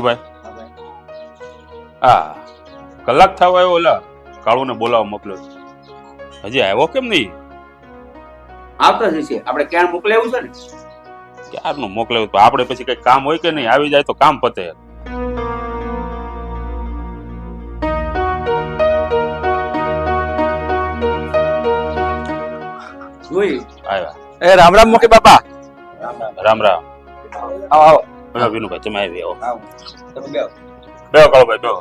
વિનુભાઈ હા. કલાક થવા આવ્યો ઓલા કાળુને બોલાવવા મોકલ્યો છે. હજી આવ્યો કેમ નહીં? આવતો જ છે આપણે ક્યાં મોકલાવ્યું છે ને? ક્યારનું મોકલાવ્યું? તો આપણે પછી કઈ કામ હોય કે નહીં? આવી જાય તો કામ પતે. જોઈ. આવ્યા. એ રામ રામ મુખી બાપા. રામ રામ. આવો આવો. બોલો વિનુભાઈ તમે આવી આવો બેહો. બેહો કાળુભાઈ બેહો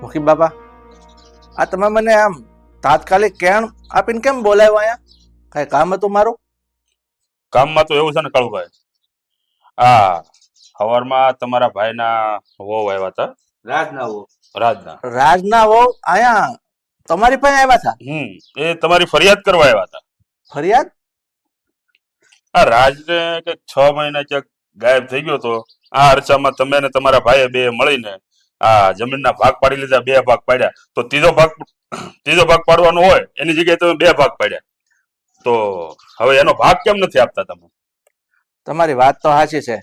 મુખી બાપા આ તમે મને આમ તાત્કાલિક કેણ આપીને કેમ બોલાવ્યો અહીંયા કઈ કામ હતું મારું કામમાં તો એવું છે ને કાળુભાઈ હા સવારમાં તમારા ભાઈના વહુ આવ્યા હતા રાજના આવો રાજના રાજના વહુ અહીંયા તમારી પાસે આવ્યા હતા હમ એ તમારી ફરિયાદ કરવા આવ્યા હતા ફરિયાદ આ રાજને કે છ મહિના ક્યાંક ગાયબ થઈ ગયો તો આ અરસામાં તમે ને તમારા ભાઈએ બે મળીને આ જમીનના ભાગ પાડી લીધા, બે ભાગ પાડ્યા. તો ત્રીજો ભાગ ત્રીજો ભાગ પાડવાનો હોય, એની જગ્યાએ તમે બે ભાગ પાડ્યા. તો હવે એનો ભાગ કેમ નથી આપતા તમે? તમારી વાત તો સાચી છે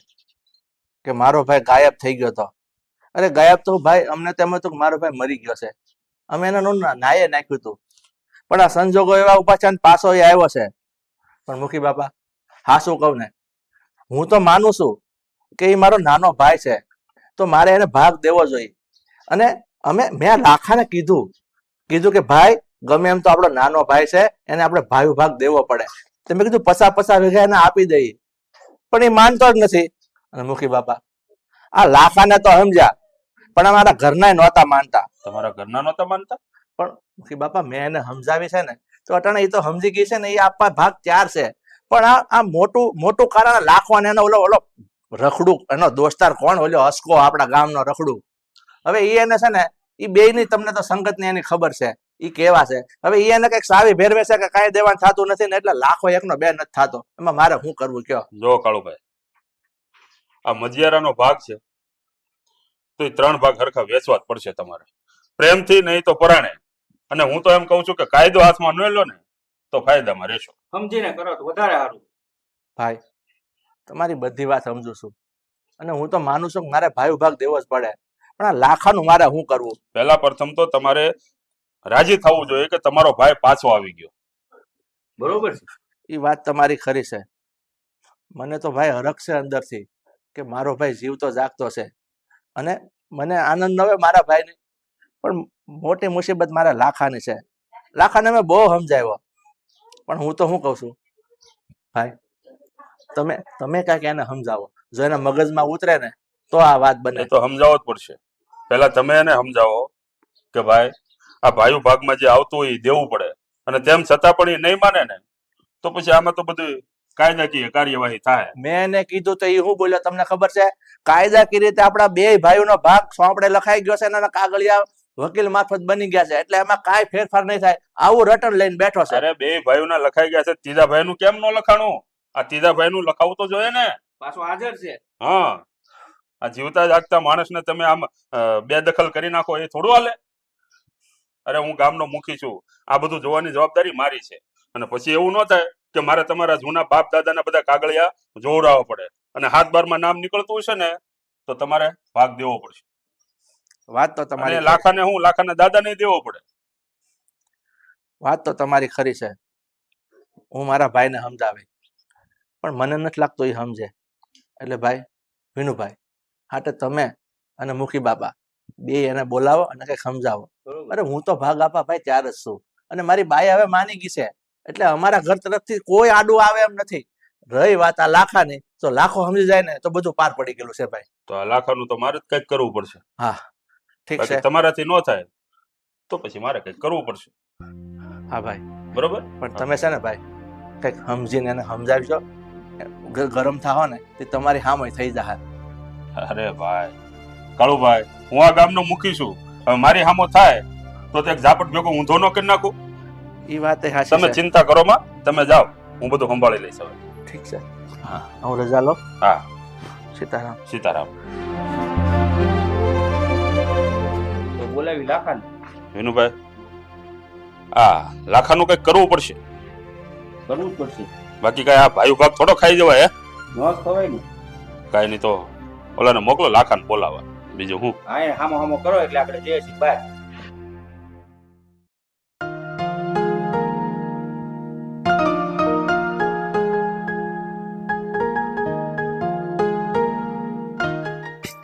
કે મારો ભાઈ ગાયબ થઈ ગયો હતો અરે ગાયબ તો ભાઈ, અમને તેમ હતું કે મારો ભાઈ મરી ગયો છે. અમે એને નું નાયે નાખ્યું હતું. પણ આ સંજોગો એવા ઉપાચાર પાછો એ આવ્યો છે. પણ મુખી બાપા હા શું કહું ને? હું તો માનું છું કે એ મારો નાનો ભાઈ છે. તો મારે એને ભાગ દેવો જોઈએ. અને અમે મેં લાખાને કીધું કીધું કે ભાઈ ગમે એમ તો આપણો નાનો ભાઈ છે એને આપણે ભાઈ ભાગ દેવો પડે. તો મેં કીધું પસા પસા વીઘા એને આપી દઈએ. પણ એ માનતો જ નથી. અને મુખી બાપા આ લાખાને તો સમજ્યા પણ અમારા ઘરના નહોતા માનતા. તમારા ઘરના નહોતા માનતા? પણ મુખી બાપા મેં એને સમજાવી છે ને તો અટાણે એ તો સમજી ગઈ છે ને એ આપવા ભાગ ત્યાર છે. પણ આ આ મોટું મોટું કારણ લાખો એનો ઓલો ઓલો રખડું, એનો દોસ્તાર કોણ ઓલો? હસકો, આપણા ગામનો રખડું. હવે એ એને છે ને એ બે ની તમને તો સંગતની એની ખબર છે. એ કેવા છે? હવે એ એને કંઈક સાવી ભેરવે છે કે કાંઈ દેવાનું થતું નથી ને એટલે લાખો એકનો બે નથી થતો. એમાં મારે શું કરવું કયો? જો કાળુભાઈ, આ મજિયારાનો ભાગ છે. તો એ ત્રણ ભાગ હરખા વેચવા જ પડશે તમારે. પ્રેમથી નહીં તો પરાણે. અને હું તો એમ કહું છું કે કાયદો હાથમાં ન લો ને. તો ફાયદામાં રહેશો. સમજીને કરો તો વધારે સારું. ભાઈ તમારી બધી વાત સમજુ છું. અને હું તો માનું છું કે મારે ભાઈ ભાગ દેવો જ પડે. પણ આ લાખાનું મારે શું કરવું? પહેલા પ્રથમ તો તમારે રાજી થવું જોઈએ કે તમારો ભાઈ પાછો આવી ગયો. બરોબર છે. એ વાત તમારી ખરી છે. મને તો ભાઈ હરખ છે અંદરથી કે મારો ભાઈ જીવતો જાગતો છે. અને મને આનંદ ન હોય મારા ભાઈને. પણ મોટી મુસીબત મારા લાખાની છે. લાખાને મેં બહુ સમજાવ્યો. પણ હું તો શું કહું છું? ભાઈ તમે તમે કાંઈક એને સમજાવો. જો એના મગજમાં ઉતરે ને તો આ વાત બને. તો સમજાવવો જ પડશે. પહેલા તમે એને સમજાવો કે ભાઈ આ ભાઈ ભાગમાં જે આવતું હોય એ દેવું પડે. અને તેમ છતાં પણ એ નહીં માને ને તો પછી આમાં તો બધું કાયદાકીય કાર્યવાહી થાય. મેં એને કીધું તો એ શું બોલ્યો? તમને ખબર છે? કાયદાકીય રીતે આપણા બે ભાઈઓનો ભાગ સોંપડે લખાઈ ગયો છે એના કાગળિયા વકીલ મારફત બની ગયા છે. એટલે એમાં કાંઈ ફેરફાર નહીં થાય. આવું રટણ લઈને બેઠો છે. અરે બે ભાઈઓના લખાઈ ગયા છે. ત્રીજા ભાઈનું કેમ ન લખાણું? આ ત્રીજા ભાઈનું લખાવું તો જોઈએ ને. પાછો હાજર છે. હા. આ જીવતા જાગતા માણસને તમે આમ બે દખલ કરી નાખો એ થોડું હાલે. અરે હું ગામનો મુખી છું. આ બધું જોવાની જવાબદારી મારી છે. અને પછી એવું ન થાય કે મારે તમારા જૂના બાપ દાદાના બધા કાગળિયા જોવડાવવા પડે. અને હાથ બારમાં નામ નીકળતું હશે ને તો તમારે ભાગ દેવો પડશે. વાત તો તમારી લાખાને હું લાખાને દાદાને દેવો પડે. વાત તો તમારી ખરી છે. હું મારા ભાઈને સમજાવી. પણ મને નથી લાગતું એ સમજે. એટલે ભાઈ વિનુભાઈ હાટે તમે અને મુખી બાપા બે એને બોલાવો અને કંઈક સમજાવો. અરે હું તો ભાગ આપા ભાઈ ત્યાર જ છું. અને મારી બાઈ હવે માની ગઈ છે. એટલે અમારા ઘર તરફથી કોઈ આડું આવે એમ નથી. રહી વાત આ લાખાની તો લાખો સમજી જાય ને તો બધું પાર પડી ગયેલું છે ભાઈ. તો આ લાખાનું તો મારે જ કંઈક કરવું પડશે. ઠીક છે. તમારાથી ન થાય તો પછી મારે કંઈક કરવું પડશે. હા ભાઈ. બરોબર? પણ તમે છે ને ભાઈ કંઈક સમજીને એને સમજાવજો. ગરમ થાઓ ને તે તમારી સામે થઈ જાય અરે ભાઈ કાળુભાઈ હું આ ગામનો મુખી છું. હવે મારી હામો થાય તો તે ઝાપટ ભેગો ઊંધો ન કરી નાખું. એ વાત એ તમે ચિંતા કરો માં તમે જાઓ હું બધું સંભાળી લઈશ હવે. ઠીક છે. હા. હું રજા લો. હા. સીતારામ. સીતારામ. બોલાવી લાખાને? વિનુભાઈ આ લાખાનું કઈ કરવું પડશે. કરવું જ પડશે. બાકી કઈ આ ભાઈ ભાગ થોડો ખાઈ જવાય હે? ન ખવાય ને. કાંઈ નહીં તો ઓલાને મોકલો લાખાને બોલાવા બીજું હું? હા એ હામો હામો કરો એટલે આપણે જઈએ છીએ બહાર.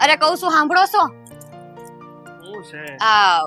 અરે કહું છું સાંભળો છો? છે. આ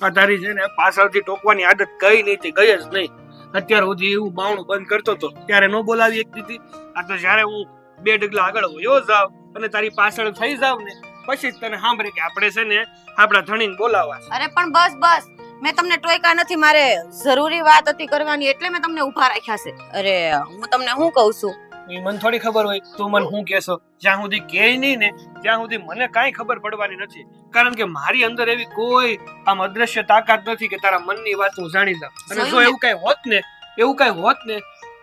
આ તારી છે ને પાછળથી ટોકવાની આદત કઈ નહીં ગઈ જ નહીં. અત્યાર સુધી એવું બાવણું બંધ કરતો હતો. ત્યારે ન બોલાવી એક દીધી. આ તો જ્યારે હું બે ડગલા આગળ વયો જાવ અને તારી પાછળ થઈ જાવ ને પછી જ તને સાંભળે કે આપણે છે ને આપણા ધણીને બોલાવા. અરે પણ બસ બસ. મેં તમને ટોયકા નથી મારે જરૂરી વાત હતી કરવાની એટલે મેં તમને ઊભા રાખ્યા છે. અરે હું તમને શું કહું છું? એ મને થોડી ખબર હોય તું મને શું કહેશો? જ્યાં સુધી કે નહીં ને ત્યાં સુધી મને કાંઈ ખબર પડવાની નથી. કારણ કે મારી અંદર એવી કોઈ આમ અદ્રશ્ય તાકાત નથી કે તારા મનની વાત હું જાણી લઉં. અને જો એવું કઈ હોત ને એવું કઈ હોત ને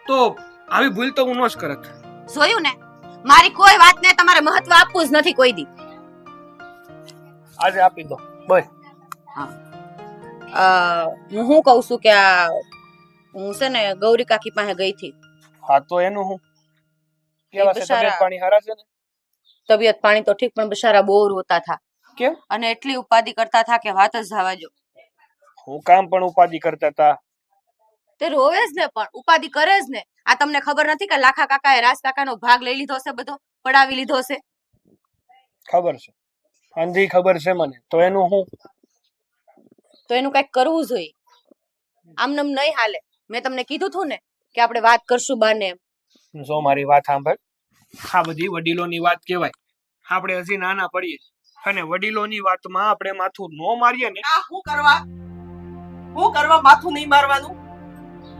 તો આવી ભૂલ તો હું ન જ કરત. જોયું ને મારી કોઈ વાતને તમારે મહત્વ આપવું જ નથી કોઈ દી. આજે આપી દો. અ, હું શું કહું છું કે આ હું છે ને ગૌરી કાકી પાસે ગઈ હતી. હા તો એનું હું? કેવા છે? તબિયત પાણી હારા છે ને? તબિયત પાણી તો ઠીક પણ બિચારા બહુ રોતા હતા કેમ? અને એટલી ઉપાધિ કરતા હતા કે વાત જ જવા જો હું કામ પણ ઉપાધિ કરતા હતા તે રોવે જ ને પણ ઉપાધિ કરે જ ને. આ તમને ખબર નથી કે લાખા કાકાએ રાજ કાકાનો ભાગ લઈ લીધો છે બધો? પડાવી લીધો છે ખબર છે. અંધી ખબર છે મને. તો એનું હું? તો એનું કંઈક કરવું જોઈએ. આમ નમ નહીં હાલે. મેં તમને કીધું હતું ને કે આપણે વાત કરશું બાને એમ. જો મારી વાત સાંભળ. આ બધી વડીલોની વાત કહેવાય. આપણે હજી નાના પડીએ અને વડીલોની વાતમાં આપણે માથું નો મારીએ ને. આ હું કરવા? હું કરવા માથું નહીં મારવાનું?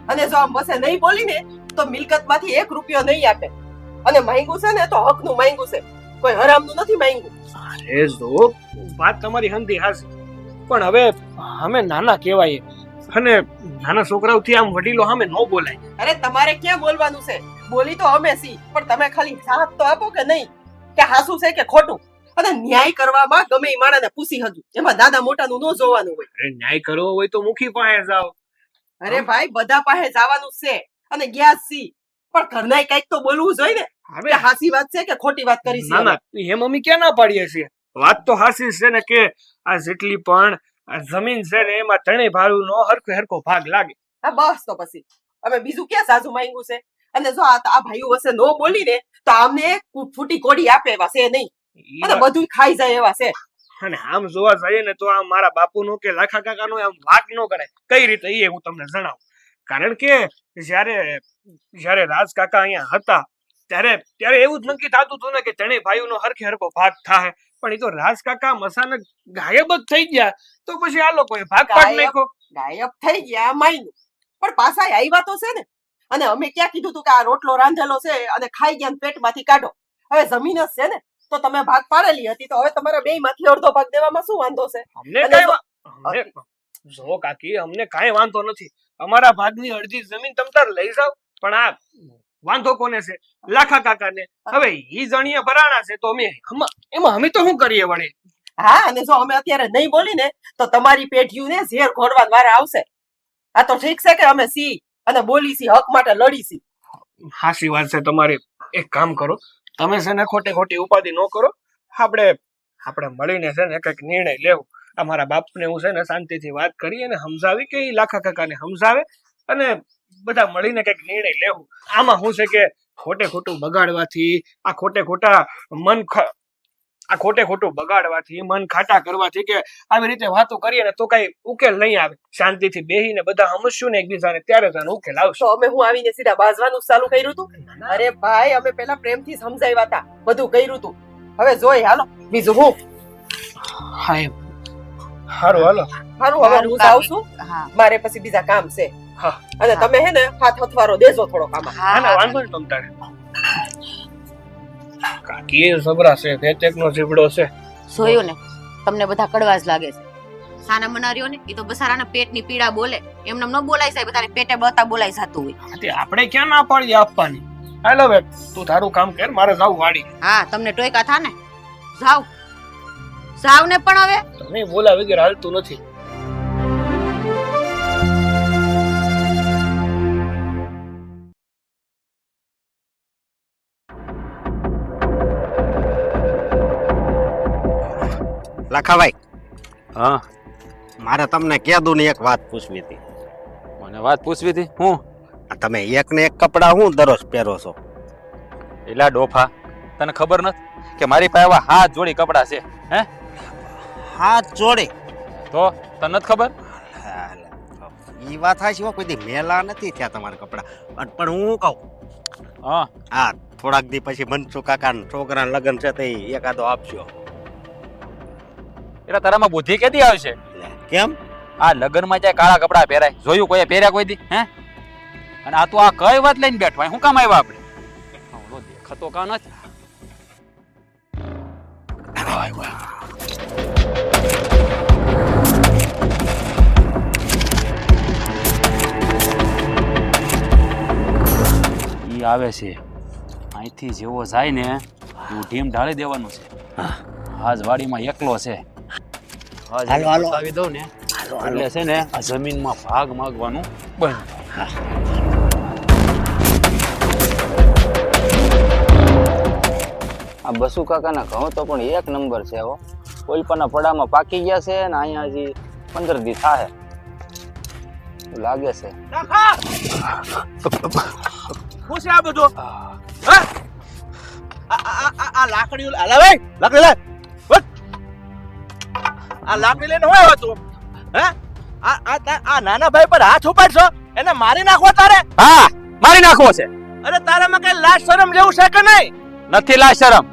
અને જો આમ બસે નહીં બોલી ને તો મિલકતમાંથી એક રૂપિયો નહીં આપે. અને માંગ્યું છે ને તો હકનું માંગ્યું છે. કોઈ હરામનું નથી માંગ્યું. અરે જો. વાત તમારી હંધી હાસી પણ હવે અમે નાના કહેવાય અને નાના છોકરાઓથી આમ વડીલો સામે ન બોલાય. અરે તમારે ક્યાં બોલવાનું છે? બોલી તો અમે સી પણ તમે ખાલી સાથ તો આપો કે નહીં? કે હાસુ છે કે ખોટું? અને ન્યાય કરવામાં ગમે એ માણસને પૂછી હજુ. એમાં દાદા મોટાનું ન જોવાનું હોય. અરે ન્યાય કરવો હોય તો મુખી પાસે જાઓ. અરે ભાઈ બધા પાસે જવાનું છે. અને ગયા સી. પણ ઘરના કંઈક તો બોલવું જોઈએ ને. હવે હાસી વાત છે કે ખોટી વાત કરી છે? ના ના. એ મમ્મી ક્યાં ના પાડીએ છીએ? વાત તો હાસી છે ને કે આ જેટલી પણ આ જમીન છે ને એમાં ત્રણેય ભાડું નો હરખો હરખો ભાગ લાગે. હા બસ તો પછી. અમે બીજું ક્યાં સાજુ માંગ્યું છે? અને જો આ ભાઈઓ વસે નો બોલી ને તો આમને ફૂટી કોડી આપે એવા છે નહીં. અને બધું ખાઈ જાય એવા છે. અને આમ જોવા જઈએ ને તો આમ મારા બાપુનો કે લાખા કાકાનો આમ વાત ન કરે. કઈ રીતે એ હું તમને જણાવું. કારણ કે જ્યારે જ્યારે રાજ કાકા અહીંયા હતા ત્યારે ત્યારે એવું જ નક્કી થતું હતું ને કે ત્રણેય ભાઈઓનો હરખે હરખો ભાગ થાય પણ એ તો રાજ કાકા મસાને ગાયબ જ થઈ ગયા. તો પછી આ લોકોએ ભાગ પાડ ગાયબ? નાખ્યો. ગાયબ થઈ ગયા માયનું. પણ પાછા આવ્યા તો છે ને અને અમે ક્યાં કીધું હતું કે આ રોટલો રાંધેલો છે અને ખાઈ ગયા પેટમાંથી કાઢો. હવે જમીન જ છે ને તો તમે ભાગ પાડેલી હતી તો હવે તમારા બે માંથી અડધો ભાગ દેવામાં શું વાંધો છે? જો- કાકી અમને કાંઈ વાંધો નથી. અમારા ભાગની અડધી જમીન તમ તાર લઈ જાવ પણ આ વાંધો કોને છે? લાખા કાકાને. હવે ઈ જણીએ ભરાણા છે તો અમે એમાં અમે તો શું કરીએ વળી? હા અને જો અમે અત્યારે નહીં બોલી ને તો તમારી પેઢીઓને ઝેર ઘોડવા દ્વારા આવશે. આ તો ઠીક છે કે અમે સી અને બોલી સી હક માટે લડી સી હાસી વાત છે, તમારી એક કામ કરો. તમે છે ને ખોટે ખોટી ઉપાધિ ન કરો. આપણે આપણે મળીને છે ને કંઈક નિર્ણય લેવો. અમારા બાપને હું છે ને શાંતિથી વાત કરી અને સમજાવી કે એ લાખા કાકાને સમજાવે અને બધા મળીને કંઈક નિર્ણય લેવું. આમાં શું છે કે ખોટે ખોટું બગાડવાથી, આ ખોટે ખોટા મન આ ખોટે ખોટું બગાડવાથી મન ખાટા કરવાથી કે આવી રીતે વાતો કરીએ ને તો કઈ ઉકેલ નહીં આવે. શાંતિથી બેહીને બધા સમજશું ને એકબીજાને ત્યારે જ ઉકેલ આવશે. અમે હું આવીને સીધા બાજવાનું ચાલુ કર્યું હતું અરે ભાઈ અમે પેલા પ્રેમથી સમજાવ્યા હતા બધું કર્યું હતું હવે જોઈ હાલો બીજું હું? હાય હારું સારું હાલો. હારું હવે હું જાઉં છું. મારે પછી બીજા કામ છે. હા. અને તમે હે ને હાથ હથવારો દેજો થોડો કામ હા ના વાંધો નહીં તમ તારે. કાકી એ સબરા છે ફેચેક નો જીવડો છે. જોયું ને? તમને બધા કડવા જ લાગે છે. સાના મનારીઓ ને એ તો બસારાના પેટની પીડા બોલે. એમને ન બોલાય સાહેબ તારે પેટે બતા બોલાય જાતું હોય. તે આપણે ક્યાં ના પાડી આપવાની? હાલો બે તું તારું કામ કર મારે જાવ વાડી. હા તમને ટોયકા થા ને જાવ. જાવ ને પણ હવે. તમે બોલા વગર હાલતું નથી. લખાભાઈ હા. મારે તમને કહેતું ને એક વાત પૂછવી હતી. મને વાત પૂછવી હતી? હું? તમે એક ને એક કપડા હું દરરોજ પહેરો છો? એલા ડોફા તને ખબર નથી કે મારી પાસે આવા હાથ જોડી કપડા છે હે? હાથ જોડી? તો તને નથી ખબર? ઈ વાત હા સિવાય કોઈ મેલા નથી થયા તમારા કપડા. પણ હું કહું હા. હા થોડાક દી પછી મનસુ કાકા છોકરાના લગ્ન છે તે એકાદો આપજો. એટલે તારામાં બુદ્ધિ કેદી આવશે? કેમ? આ લગ્નમાં જાય કાળા કપડા પહેરાય? જોયું કોઈ પહેર્યા કોઈ દી? હે? અને આ તો આ કઈ વાત લઈને બેઠો? હું કામ આવ્યા આપણે? ઓલો દેખાતો કા નથી? ઈ આવે છે. અહીંથી જેવો જાય ને એવું ઢીમ ઢાળી દેવાનું છે. આજ વાડીમાં એકલો છે. હાલો, હાલો. બતાવી દઉં ને. એટલે છે ને આ જમીનમાં ભાગ માંગવાનું. બંધ આ બસુ કાકાના ઘઉં તો પણ એક નંબર છે હો. કોઈ પણ પડામાં પાકી ગયા છે ને અહીંયા હજી પંદર દી થાય લાગે છે. શું છે આ બધું. હા? આ- આ- આ- આ લાકડીઓ લા- લા ભાઈ, લાકડી લે. આ લાકડી લઈને હોય તું હે? આ આ આ નાના ભાઈ પર હાથ ઉપાડશો? એને મારી નાખવો તારે? હા મારી નાખવો છે. અરે તારામાં કઈ લાજ શરમ જેવું છે કે નહીં? નથી લાજ શરમ.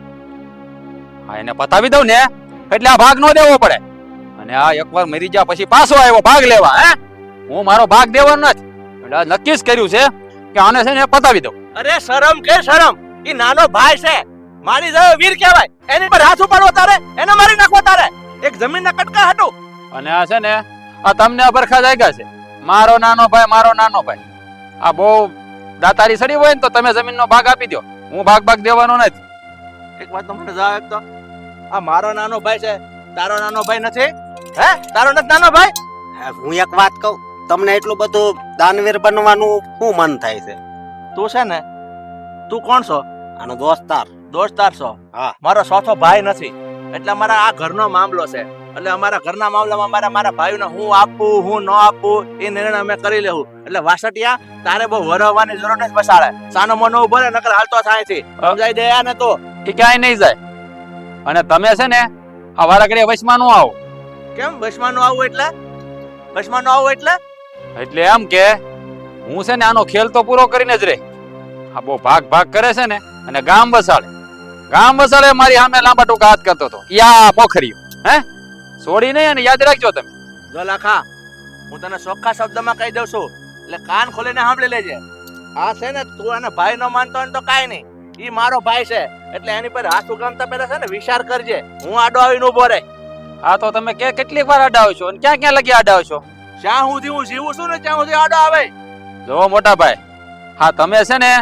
હા એને પતાવી દઉં ને એટલે આ ભાગ નો દેવો પડે. અને આ એકવાર મરી જા પછી પાછો આવ્યો ભાગ લેવા હે? હું મારો ભાગ દેવાનો નથી. એટલે આ નક્કી જ કર્યું છે કે આને છે ને પતાવી દઉં. અરે શરમ કે શરમ? ઈ નાનો ભાઈ છે. મારી જેવો વીર કહેવાય. એની પર હાથ ઉપાડવો તારે એને મારી નાખવો તારે. એક જમીનના કટકા હતો અને આ છે ને આ તમને અભરખા જાગ્યા છે. મારો નાનો ભાઈ મારો નાનો ભાઈ. આ બહુ દાતારી સડી હોય ને તો તમે જમીનનો ભાગ આપી દો હું ભાગ ભાગ દેવાનો નથી. એક વાત તમને મને જવાબ તો આ મારો નાનો ભાઈ છે તારો નાનો ભાઈ નથી? હે? તારો નથી નાનો ભાઈ? હા, હું એક વાત કહું તમને એટલું બધું દાનવીર બનવાનું શું મન થાય છે? તું છે ને તું કોણ છો? આનો દોસ્તાર. દોસ્તાર છો? હા. મારો સોથો ભાઈ નથી. એટલે અમારા આ ઘરનો મામલો છે. એટલે અમારા ઘરના મામલામાં મારા મારા ભાઈઓને હું આપું હું ન આપું એ નિર્ણય અમે કરી લેવું. એટલે વાસટિયા તારે બહુ વરવવાની જરૂર નથી બસાડે સાનો મનો ઊભો રહે નકર હાલતો થાય છે સમજાઈ દે ને તો. એ ક્યાંય નહીં જાય. અને તમે છે ને આ વારાકડી વચમાં નું આવો. કેમ બસમાં નું આવું એટલે? બસમાં નું આવું એટલે? એટલે એમ કે હું છે ને આનો ખેલ તો પૂરો કરીને જ રે આ બહુ ભાગ ભાગ કરે છે ને અને ગામ વસાડે. ગામ વસાડે મારી સામે લાંબા ટૂંકા હાથ કરતો હતો. યા પોખર્યું હે? છોડી નહીં અને યાદ રાખજો તમે. જો લાખા હું તને ચોખ્ખા શબ્દમાં કહી દઉં છું એટલે કાન ખોલીને સાંભળી લેજે. આ છે ને તું એને ભાઈ નો માનતો હોય ને તો કાંઈ નહીં. ઈ મારો ભાઈ છે એટલે એની પર હાથ ઉગામતા પહેલા છે ને વિચાર કરજે. હું આડો આવીને ઊભો રહે. આ તો તમે કે કેટલીક વાર અડાવ છો અને ક્યાં ક્યાં લગી અડાવ છો? જ્યાં સુધી હું જીવું છું ને ત્યાં સુધી આડો આવે. જો મોટા ભાઈ હા તમે છે ને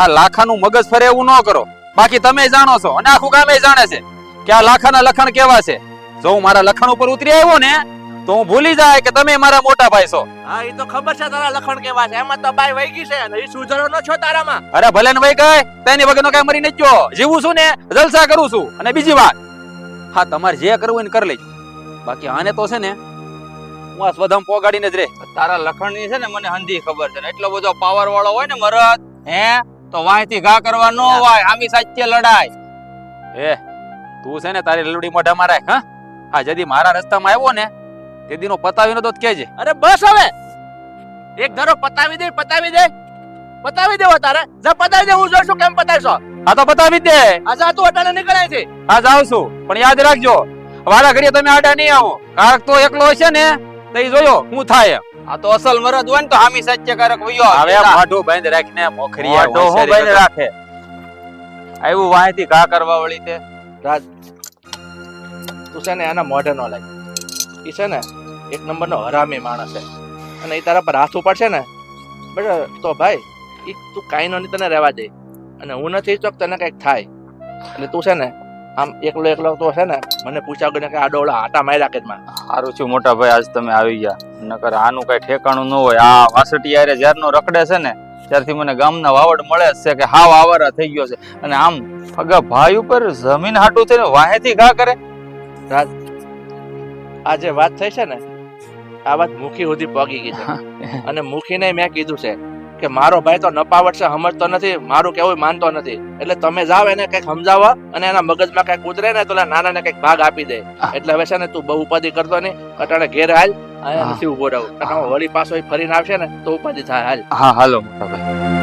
હા લાખાનું મગજ ફરે એવું ન કરો. બાકી તમે જાણો છો અને આખું ગામે જાણે છે કે આ લાખાના લખણ કેવા છે? જો હું મારા લખણ ઉપર ઉતરી આવ્યો ને તો હું ભૂલી જાય કે તમે મારા મોટા ભાઈ છો. હા એ તો ખબર છે તારા લખણ કેવા છે. એમાં તો બાઈ વહી ગઈ છે અને એ સુધરો ન છો તારામાં. અરે ભલે ને ભાઈ કઈ તેની વગર નો કઈ મરી નથી ગયો. જીવું છું ને જલસા કરું છું. અને બીજી વાત હા તમારે જે કરવું એને ને કરી લેજો. બાકી આને તો છે ને હું આ સ્વધમ પોગાડીને જ રે તારા લખણની છે ને મને હંધી ખબર છે એટલો બધો પાવર વાળો હોય ને મરદ હે? તો વાંયથી ઘા કરવા નો વાય આમી સાચે લડાય. એ તું છે ને તારી લલડી મોઢા મારે હા? હા જદી મારા રસ્તામાં આવ્યો ને તે દીનો પતાવી નતો કેજે. અરે બસ હવે. એક ધારો પતાવી દે પતાવી દે. પતાવી દેવો તારે. જા પતાવી દે હું જોઈશું કેમ પતાવીશો. હા તો પતાવી દે. આ જા તું અટાણે નીકળાય છે. હા જાઉં છું પણ યાદ રાખજો વારા ઘડીએ તમે આડા નહીં આવો. કારક તો એકલો હશે ને તો જોયો હું થાય એમ. આ તો અસલ મરદ હોય ને તો હામી સત્ય કરક વયો હવે મોઢું બંધ રાખીને મોખરીયા મોઢું હું બંધ રાખે. આવ્યું વાંયથી ઘા કરવા વળી તે. તું છે ને એના મોઢે નો લાગ ઈ છે ને એક નંબરનો હરામી માણસ છે. અને એ તારા પર હાથ ઉપાડશે ને બરાબર? તો ભાઈ ઈ તું કાંઈ નો નહીં તને રહેવા દે. અને હું નથી ઈચ્છતો તને કંઈક થાય. એટલે તું છે ને આમ એકલો એકલો તો છે ને મને પૂછ્યા કે આડોળા આટા માર્યા કે માં સારું છું મોટા ભાઈ આજ તમે આવી ગયા. નકર આનું કઈ ઠેકાણું ન હોય. આ વાસટિયારે જ્યારનો રખડે છે ને ત્યારથી મને ગામના વાવડ મળે જ છે કે હાવ આવારા થઈ ગયો છે. અને આમ અગા ભાઈ ઉપર જમીન હાટું થઈને વાહેથી ઘા કરે. આ જે વાત થઈ છે ને આ વાત મુખી સુધી પગી ગઈ છે. અને મુખીને મેં કીધું છે કે મારો ભાઈ તો નપાવટ છે સમજતો નથી મારું કેવું માનતો નથી. એટલે તમે જાઓ એને કંઈક સમજાવો અને એના મગજમાં કંઈક ઉતરે ને તો નાના ને કંઈક ભાગ આપી દે. એટલે હવે છે ને તું બહુ ઉપાધિ કરતો નહીં અટાણે ઘેર હાલ અહીંયા નથી ઊભો રહું. અટાણે વળી પાછો ફરીને આવશે ને તો ઉપાધિ થાય હાલ. હા હાલો મોટા ભાઈ